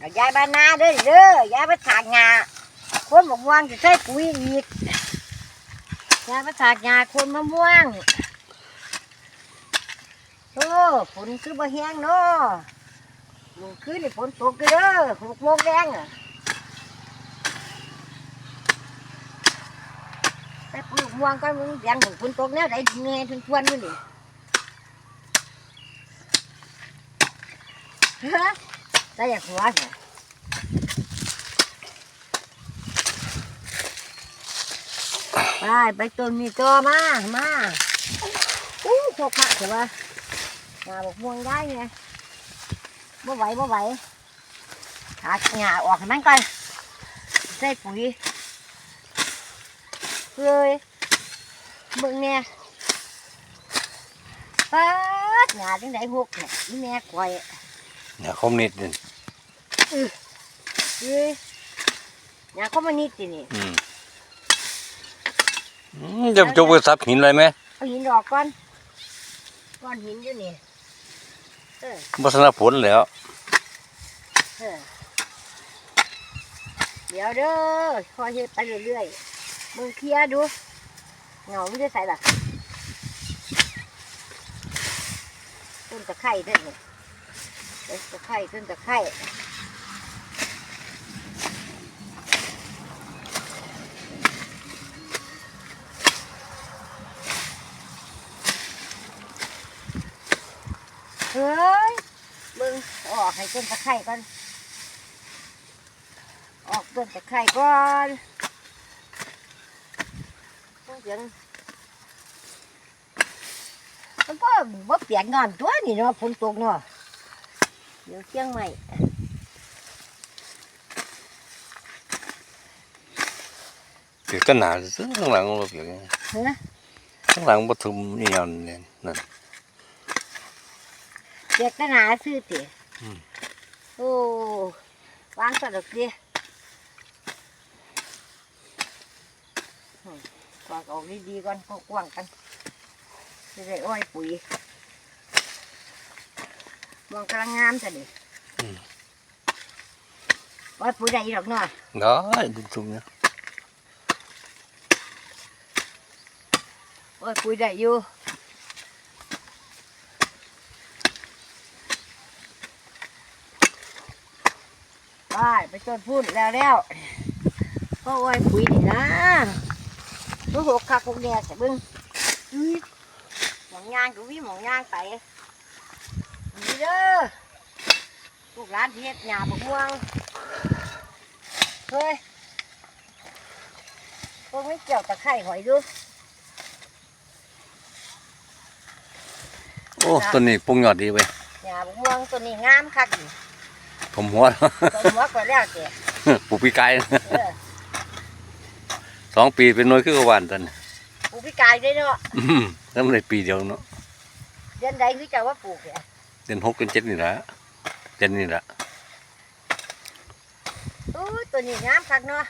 เอายายบ้านนาเด้อเด้อยายไปถากหญ้าคนมะม่วงจะใส่ปุ๋ยอีกยายไปถากหญ้าคนมะม่วงโอ้ฝนคือบ่แห้งเนาะมึงคืนนี่ฝนตกเด้อหกโมงแดงอะไปปลูกม่วงก็มึงเดียงของฝนตกแนวไหนเงยทุนทวนๆมื้อนี่ฮะ ได้อยากหัวเหรอไปไปต้นมีตัวมา มาอู้พวกผักเถอะวะงาบอกม่วงได้ไงบ่ไหวบ่ไหวหาหญ้าออกให้มันก่อนใส่ปุ๋ยเฮ้ยเบิ่งเนี่ยปัดหญ้าจังไดหกเนี่ยอีแม่กวย เนี่ยคอมนิดนี่เฮ้ยหญ้าเขามานิดสินี่อืมอืมจะจะไปซับหินอะไรไหมเอาหินออกก่อนก้อนหินอยู่นี่เออบัสนาผลแล้วเออเดี๋ยวเด้อคอยเฮ็ดไปเรื่อยๆมึงเคลียร์ดูเหงาไม่ได้ใส่ละต้นตะไคร้เด้อนี่ต้น ตะไคร้ต้นตะไคร้เฮ้ยมึงออกให้ต้นตะไคร้ก่อน ออกต้นตะไคร้ก่อนต้องเสียงมันก็บ่เปลี่ยกนอนตัวนี่เนาะฝนตกเนาะ เดี๋ยวเชียงใหม่เปียกก็หนาซึ่งข้างหลังเราเปียกไงเนะข้างหลังปทุมนี่ยนเนี่ยนั่นเปียกก็หนาซื้อติอืมโอ้วางสะดอกดิอืมกวางออกดีๆก่อนกว้างๆกันจะได้อ้อยปุ๋ย มองกำลังงามจ้ะดิอ้อยปุ๋ยได้อีหรอกเนาะได้ดุมๆเนี่ยโอ้ยคุยได้อยู่ไปไปจนพูดแล้วแล้วก็โอ้ยคุยนี่นะลูกหกคักหกแดกแต่เบึ้งอุ้ยหมองยางกูวิหมองยางไป นี่เด้อลูกร้านที่เฮ็ดหญ้าบกม่วงเฮ้ยพวกไม่เกี่ยวตะไคร่หอยดูโอ้ต้นนี้ปรุงยอดดีเว้ยหญ้าบกม่วงตัวนี้งามคักนี่ผมหัวตัวหัวก็แล้วเจ้ปลูกปีกายเออสองปีเป็นหน้อยคือกบหวานตอนนี้ปลูกพี่กายได้เนาะ อืมแล้วมันได้ปีเดียวเนาะเดือนใดคือเจะว่าปลูกเนี่ย เดือนหกเดือนเจ็ดนี่ละเดือนนี่ละอู้ตัวนี้งามคักเนาะ